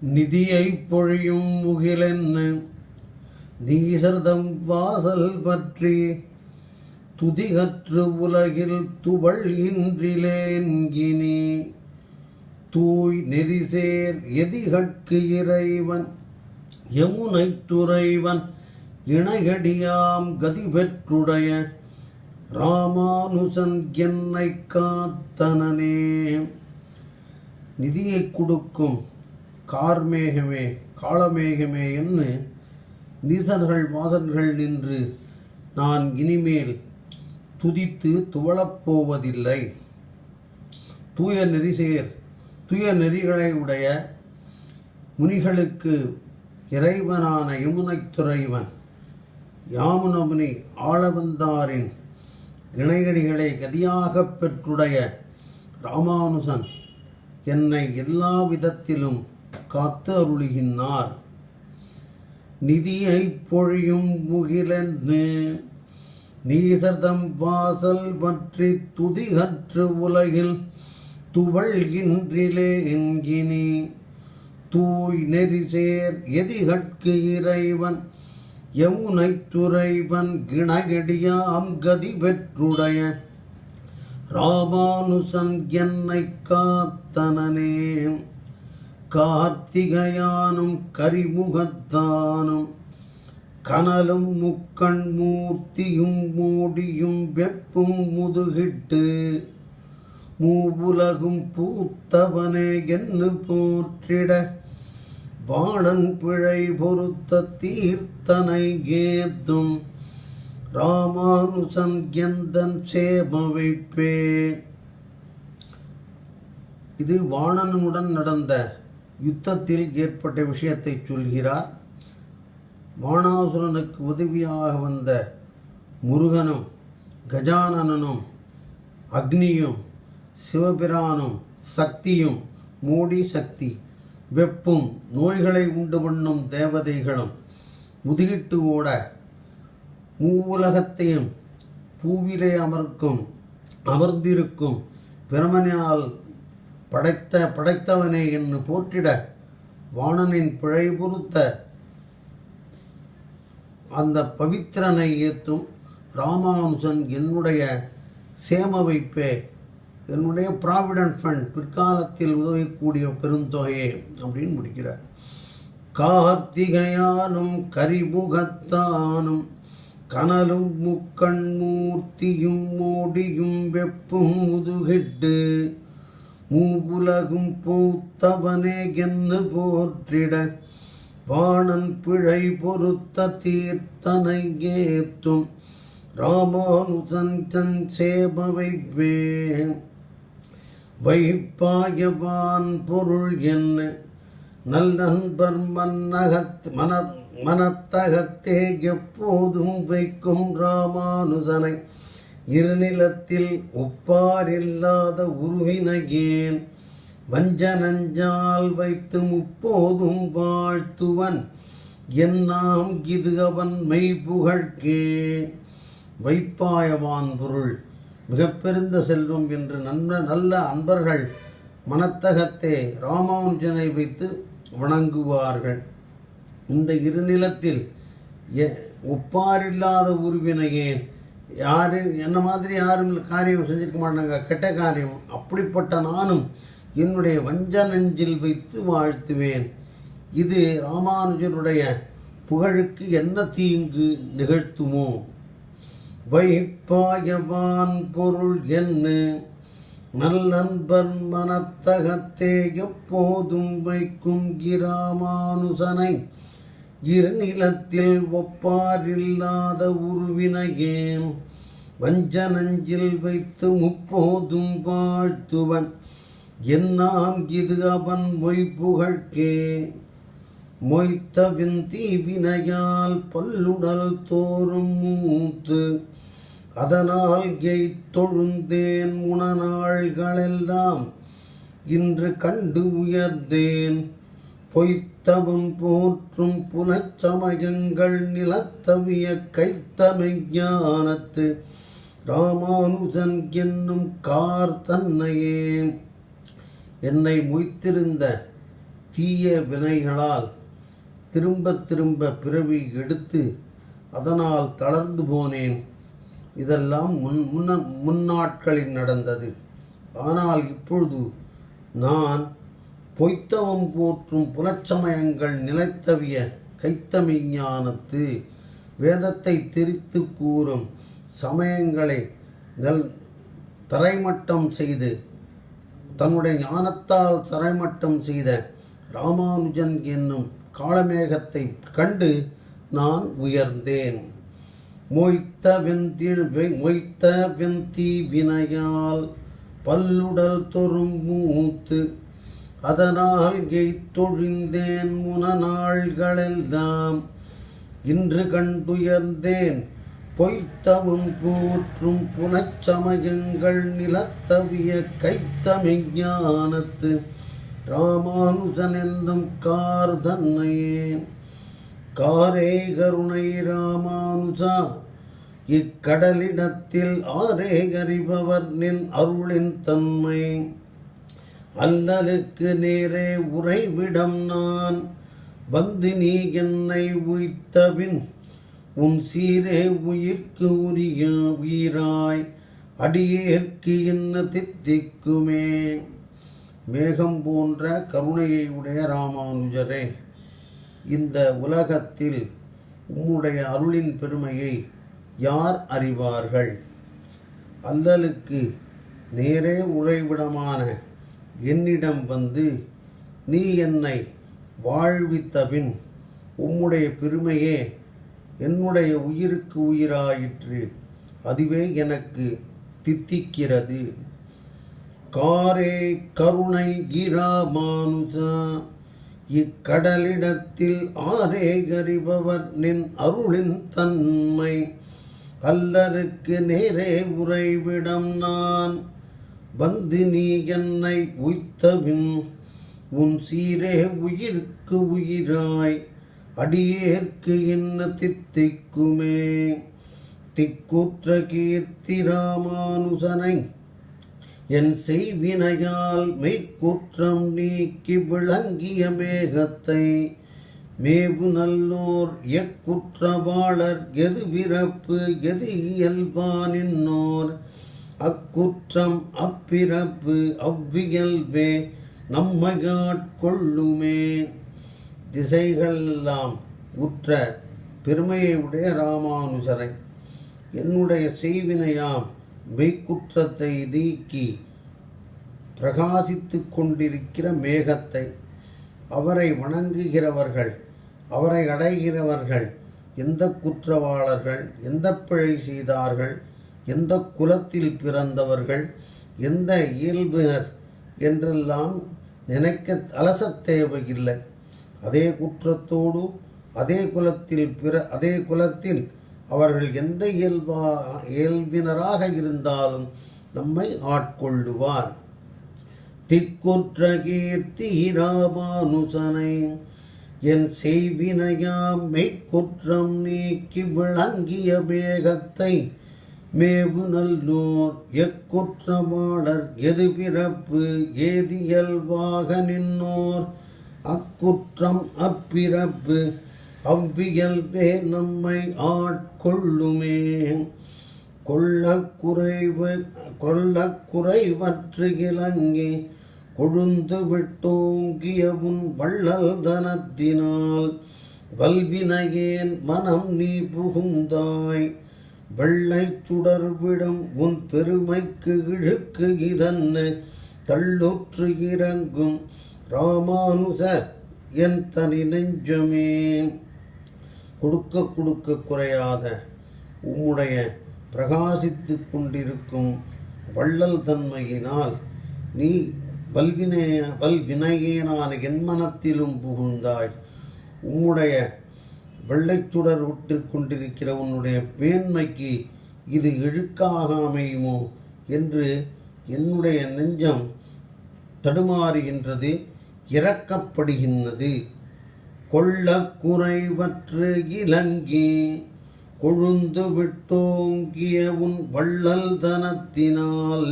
நிதியை பொழியும் முகிலென்ன நீசர்தம் வாசல் பற்றி துதிகற்று உலகில் துவள் இன்றிலேன்கினி. தூய் நெறிசேர் எதிகட்கு இறைவன் யமுனை துறைவன் இணையடியாம் கதி பெற்றுடைய ராமானுசன் என்னை காத்தனனே. நிதியை கொடுக்கும் கார்மேகமே காலமேகமே என்று நீசர்கள் வாசல்கள் நின்று நான் இனிமேல் துதித்து துவளப்போவதில்லை. தூய நெறிசேர் துய நெறிகளை உடைய முனிகளுக்கு இறைவனான யமுனைத் துறைவன் யாமுனமுனி ஆளவந்தாரின் இணையடிகளை கதியாகப் பெற்றுடைய ராமானுசன் என்னை எல்லா விதத்திலும் காத்து அருளுகின்றார் நிதியை பொழியும் முகிலென்று நீசர்தம் வாசல் பற்றி துதிகற்று உலகில் துவள்கின்றிலே என்கினி தூய் நெறிசேர் எதிகட்கு இறைவன் யமுனை துறைவன் கிணகடியாம் கதி பெற்றுடைய ராமானுசன் என்னை காத்தனனே. கார்த்திகையானும் கரிமுகத்தானும் கனலும் முக்கண் மூர்த்தியும் மூடியும் வெப்பும் முதுகிட்டு மூவுலகும் பூத்தவனே என்று போற்றிட வாணன் பிழை பொருத்த தீர்த்தனை ஏத்தும் ராமானுசன் எந்தன் சேம வைப்பே இது வாணனுடன் நடந்த யுத்தத்தில் ஏற்பட்ட விஷயத்தை சொல்கிறார். வாணாசுரனுக்கு உதவியாக வந்த முருகனும் கஜானனனும் அக்னியும் சிவபிரானும் சக்தியும் மூடி சக்தி வெப்பும் நோய்களை உண்டு பண்ணும் தேவதைகளும் முதுகிட்டு ஓட மூவுலகத்தையும் பூவிலே அமர்க்கும் அமர்ந்திருக்கும் பிரமனால் படைத்த படைத்தவனே என்று போற்றிட வாணனின் பிழை பொறுத்த அந்த பவித்திரனை ஏற்றும் ராமானுஜன் என்னுடைய சேம வைப்பே என்னுடைய ப்ராவிடன்ட் ஃபண்ட் பிற்காலத்தில் உதவக்கூடிய பெருந்தொகையே அப்படின்னு முடிக்கிறார். கார்த்திகையானும் கரிமுகத்தானும் கனலும் முக்கண் மூர்த்தியும் மோடியும் வெப்பும் முதுகிட்டு மூவுலகும் பூத்தவனே என்று போற்றிட. வாணன் பிழை பொருத்த தீர்த்தனை ஏத்தும். ராமானுசன் சேபவை வைப்பாயவான் பொருள் என்ன? நல் நண்பர் மன்னகத் மன மனத்தகத்தே எப்போதும் வைக்கும் ராமானுஜனை இருநிலத்தில் ஒப்பாரில்லாத உருவினையேன். வஞ்சனஞ்சால் வைத்து முப்போதும் வாழ்த்துவன். என்னாம் இது அவன் மெய்புகழ்கே வைப்பாயவான் பொருள். மிகப்பெருந்த செல்வம் என்று நன்ன நல்ல அன்பர்கள் மனத்தகத்தே ராமானுஜனை வைத்து வணங்குவார்கள். இந்த இருநிலத்தில் எ- ஒப்பாரில்லாத உருவினையேன். யாரு என்ன மாதிரி யாரும் காரியம் செஞ்சிருக்க மாட்டாங்க கெட்ட காரியம். அப்படிப்பட்ட நானும் என்னுடைய வஞ்ச நெஞ்சில் வைத்து வாழ்த்துவேன். இது ராமானுஜனுடைய புகழுக்கு என்ன தீங்கு நிகழ்த்துமோ? வைப்பாயவான் பொருள் என்ன? நல்லன்பன் மனத்தகத்தே எப்போதும் வைக்கும் கிராமானுசனை இருநிலத்தில் ஒப்பாரில்லாத உருவினையே வஞ்சனஞ்சில் வைத்து முப்போதும் வாழ்த்துவன். என்னாம் இது அவன் மொய்புகழ்கே மொய்த்த விந்தி வினையால் பல்லுடல் தோறும் மூத்து. அதனால் எய்த்தொழுந்தேன் உணநாள்களெல்லாம். இன்று கண்டு உயர்ந்தேன். பொய்த்த கைத்தவம் போற்றும் புனச்சமயங்கள் நிலத்தவிய கைத்தமெஞ்ஞானத்து ராமானுஜன் என்னும் கார் தன்னையே. என்னை மொய்த்திருந்த தீய வினைகளால் திரும்ப திரும்ப பிறவி எடுத்து அதனால் தளர்ந்து போனேன். இதெல்லாம் முன் முன்ன முன்னாட்களில் நடந்தது. ஆனால் இப்பொழுது நான் பொய்த்தவம் போற்றும் புலச்சமயங்கள் நிலைத்தவிய கைத்தமிஞானத்து வேதத்தை திரித்து கூறும் சமயங்களை நல் தரைமட்டம் செய்து தன்னுடைய ஞானத்தால் தரைமட்டம் செய்த ராமானுஜன் என்னும் காலமேகத்தை கண்டு நான் உயர்ந்தேன். மொய்த்த வெந்தி மொய்த்த வெந்தி வினையால் பல்லுடல் தொறும் மூத்து அதனால் எய்த்தொழிந்தேன் முனநாள்களெல்லாம். இன்று கண்டுயர்ந்தேன் பொய்த்தவும் போற்றும் புனச்சமயங்கள் நிலத்தவிய கைத்தமிஞானத்து ராமானுஜன் என்னும் கார் தன்னையே காரே கருணை ராமானுஜா இக்கடலிடத்தில் ஆரே அறிபவர் நின் அருளின் தன்மை. அல்லலுக்கு நேரே உறைவிடம் நான். வந்து நீ என்னை உய்த்தபின் உன் சீரே உயிர்க்கு உரிய உயிராய். அடியேற்கு என்ன தித்திக்குமே? மேகம் போன்ற கருணையை உடைய ராமானுஜரே இந்த உலகத்தில் உம்முடைய அருளின் பெருமையை யார் அறிவார்கள்? அல்லலுக்கு நேரே உறைவிடமான என்னிடம் வந்து நீ என்னை வாழ்வித்தபின் உம்முடைய பெருமையே என்னுடைய உயிருக்கு உயிராயிற்று. அதுவே எனக்கு தித்திக்கிறது. காரே கருணை கிராமானுஜா இக்கடலிடத்தில் ஆரே கறிபவர் நின் அருளின் தன்மை. அல்லருக்கு நேரே உறைவிடம் நான் வந்து நீ என்னை உய்த்தவின் உன் சீரே உயிர்க்கு உயிராய் அடியேற்கு என்ன தித்திக்குமே? திக்குற்ற கீர்த்தி ராமானுசனை என் செய்வினையால் மெய்க்குற்றம் நீக்கி விளங்கிய மேகத்தை மேவு நல்லோர் எக்குற்றவாளர் எது பிறப்பு எது இயல்பானின்னோர் அக்குற்றம் அப்பிறப்பு அவ்வியல்வே நம்மையாட்கொள்ளுமே திசைகளெல்லாம் உற்ற பெருமையை உடைய ராமானுஜரை என்னுடைய செய்வினையாம் மெய்க்குற்றத்தை நீக்கி பிரகாசித்து கொண்டிருக்கிற மேகத்தை அவரை வணங்குகிறவர்கள் அவரை அடைகிறவர்கள் எந்த குற்றவாளர்கள் எந்த பிழை செய்தார்கள் எந்த குலத்தில் பிறந்தவர்கள் எந்த இயல்பினர் என்றெல்லாம் நினைக்க அலசத் தேவையில்லை. அதே குற்றத்தோடு அதே குலத்தில் பிற அதே குலத்தில் அவர்கள் எந்த இயல்பா இயல்பினராக இருந்தாலும் நம்மை ஆட்கொள்ளுவார். திக்குற்ற கீர்த்தி ராமானுசனை என் செய்வினையாம் மெய்க்குற்றம் நீக்கி விளங்கிய வேகத்தை மேவு நல்லோர் எக்குற்றமாளர் எது பிறப்பு ஏதியல்வாக நின்னோர். அக்குற்றம் அப்பிறப்பு அவ்வியல்வே நம்மை ஆட்கொள்ளுமே. கொள்ளக்குறைவு கொள்ளக்குறைவற்று இலங்கி கொழுந்து விட்டோங்கியவும் வள்ளல் தனத்தினால் வல்வினையேன் மனம் நீ புகுந்தாய். வெள்ளை சுடர்விடும் உன் பெருமைக்கு இழுக்கு இதன்ன தள்ளுற்று இறங்கும் ராமானுச என் தனி நெஞ்சமே. கொடுக்க கொடுக்க குறையாத உம்முடைய பிரகாசித்து கொண்டிருக்கும் வள்ளல் தன்மையினால் நீ வல்வினைய வல்வினையேனான என் மனத்திலும் புகுந்தாய். உம்முடைய வெள்ளைச்சுடர் விட்டு கொண்டிருக்கிற உன்னுடைய மேன்மைக்கு இது இழுக்காக அமையுமோ என்று என்னுடைய நெஞ்சம் தடுமாறுகின்றது இறக்கப்படுகின்றது கொள்ள குறைவற்று இலங்கி கொழுந்து விட்டோங்கிய உன் வள்ளல் தனத்தினால்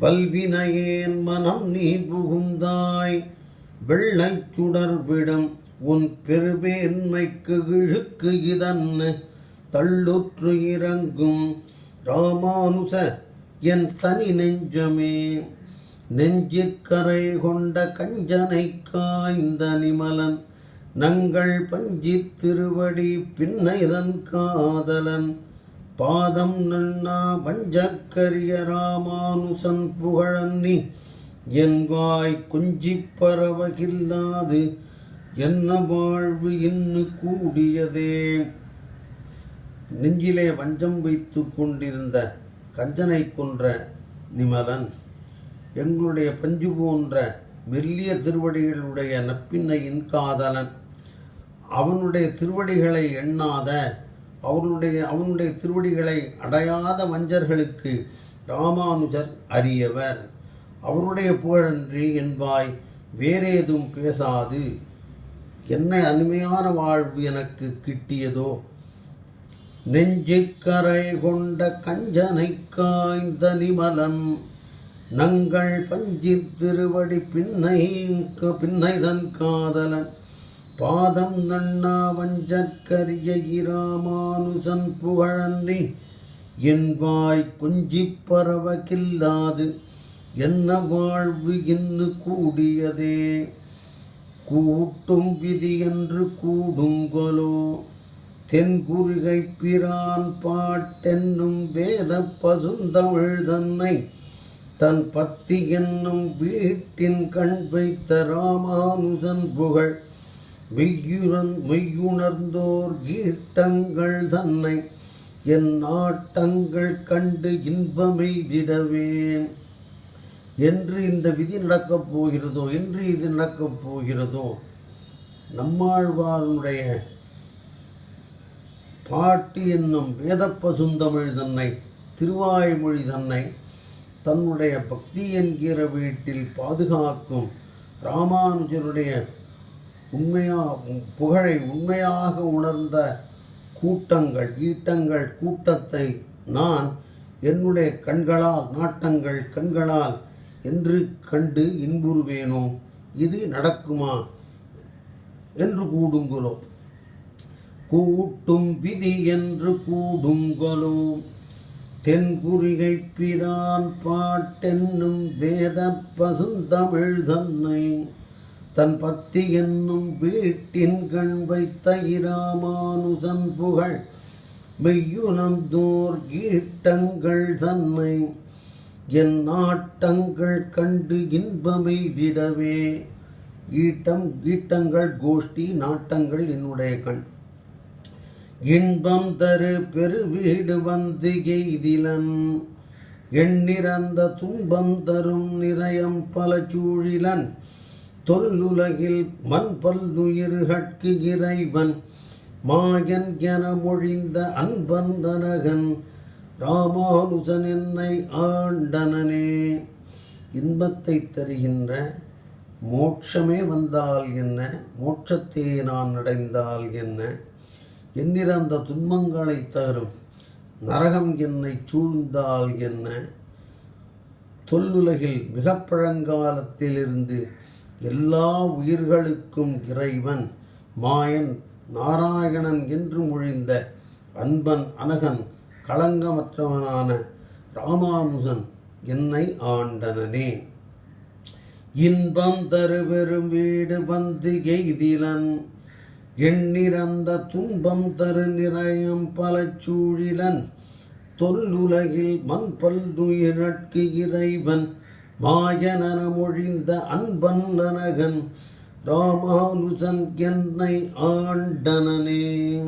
வல்வினையேன் மனம் நீ புகுந்தாய் வெள்ளைச்சுடர்விடம் உன் பெருவேன்மைக்கு இழுக்கு இதன்னு தள்ளுற்று இறங்கும் ராமானுச என் தனி நெஞ்சமே. நெஞ்சிற்கரை கொண்ட கஞ்சனை காய்ந்த நிமலன் நங்கள் பஞ்சித் திருவடி பின்னைதன் காதலன். பாதம் நன்னா வஞ்சக்கரிய ராமானுசன் புகழன்னி என் வாய் குஞ்சிப் பறவகில்லாது என்ன வாழ்வு இன்னு கூடியதே? நெஞ்சிலே வஞ்சம் வைத்து கொண்டிருந்த கஞ்சனை கொன்ற நிமலன் எங்களுடைய பஞ்சு போன்ற மெல்லிய திருவடிகளுடைய நப்பின்னையின் காதலன் அவனுடைய திருவடிகளை எண்ணாத அவருடைய அவனுடைய திருவடிகளை அடையாத வஞ்சர்களுக்கு ராமானுஜர் அரியவர். அவருடைய புகழன்றி என்பாய் வேறேதும் பேசாது. என்ன அருமையான வாழ்வு எனக்கு கிட்டியதோ? நெஞ்சிக்கரை கொண்ட கஞ்சனை காய்ந்த நிமலன் நங்கள் பஞ்சி திருவடி பின்னை பின்னை தன் காதலன் பாதம் நன்னா வஞ்சற்கரிய இராமானுசன் புகழன்றி என் வாய் குஞ்சிப் பரவகில்லாது என்ன வாழ்வு இன்னு கூடியதே கூட்டும் விதி என்று கூடுங்கொலோ. தென்குருகை பிரான் பாட்டென்னும் வேத பசுந்தமிழ் தன்னை தன் பத்தி என்னும் வீட்டின் கண் வைத்த ராமானுஜன் புகழ் மெய்யுணர் மெய்யுணர்ந்தோர் கீட்டங்கள் தன்னை என் நாட்டங்கள் கண்டு இன்பமெய்திடவேன். என்று இந்த விதி நடக்கப் போகிறதோ என்று இது நடக்கப் போகிறதோ நம்மாழ்வாருடைய பாட்டி என்னும் வேதப்பசுந்தமிழ் தன்னை திருவாய்மொழி தன்னை தன்னுடைய பக்தி என்கிற வீட்டில் பாதுகாக்கும் ராமானுஜருடைய உண்மையா புகழை உண்மையாக உணர்ந்த கூட்டங்கள் ஈட்டங்கள் கூட்டத்தை நான் என்னுடைய கண்களால் நாட்டங்கள் கண்களால் என்று கண்டு இன்புறுவேனோ? இது நடக்குமா? என்று கூடுங்களோ கூட்டும் விதி என்று கூடுங்களோ தென்குறிகை பிரான் பாட்டென்னும் வேத பசுந்தமிழ் தன்னை தன் பத்தி என்னும் வீட்டின் கண் வைத்த இராமானுஜன் புகழ் மெய்யுணர்ந்தோர் ஈட்டங்கள் தன்னை என் நாட்டங்கள் கண்டு இன்பமெய்திடவே ஈட்டம் கீட்டங்கள் கோஷ்டி நாட்டங்கள் என்னுடைய கண். இன்பம் தரு பெருவீடு வந்து எய்திலன். எண்ணிறந்த துன்பம் தரும் நிரயம் பல சூழிலன். தொல்லுலகில் மண் பல்லுயிர்கட்கு இறைவன். மாயன் என மொழிந்த அன்பன் தனகன். ராமானுஜன் என்னை ஆண்டனனே. இன்பத்தை தருகின்ற மோட்சமே வந்தால் என்ன? மோட்சத்தை நான் அடைந்தால் என்ன? என்கிற அந்த துன்பங்களை தரும் நரகம் என்னை சூழ்ந்தால் என்ன? தொல்லுலகில் மிக பழங்காலத்திலிருந்து எல்லா உயிர்களுக்கும் இறைவன் மாயன் நாராயணன் என்று மொழிந்த அன்பன் அனகன் களங்கமற்றவனான ராமானுஜன் என்னை ஆண்டனனே. இன்பம் தருபெரும் வீடு வந்து எய்திலன். எண்ணிறந்த துன்பம் தரு நிரயம் பல சூழிலன். தொல்லுலகில் மண் பல்துயிரட்கு இறைவன். மாயனன மொழிந்த அன்பன் நனகன் ராமானுஜன் என்னை ஆண்டனனே.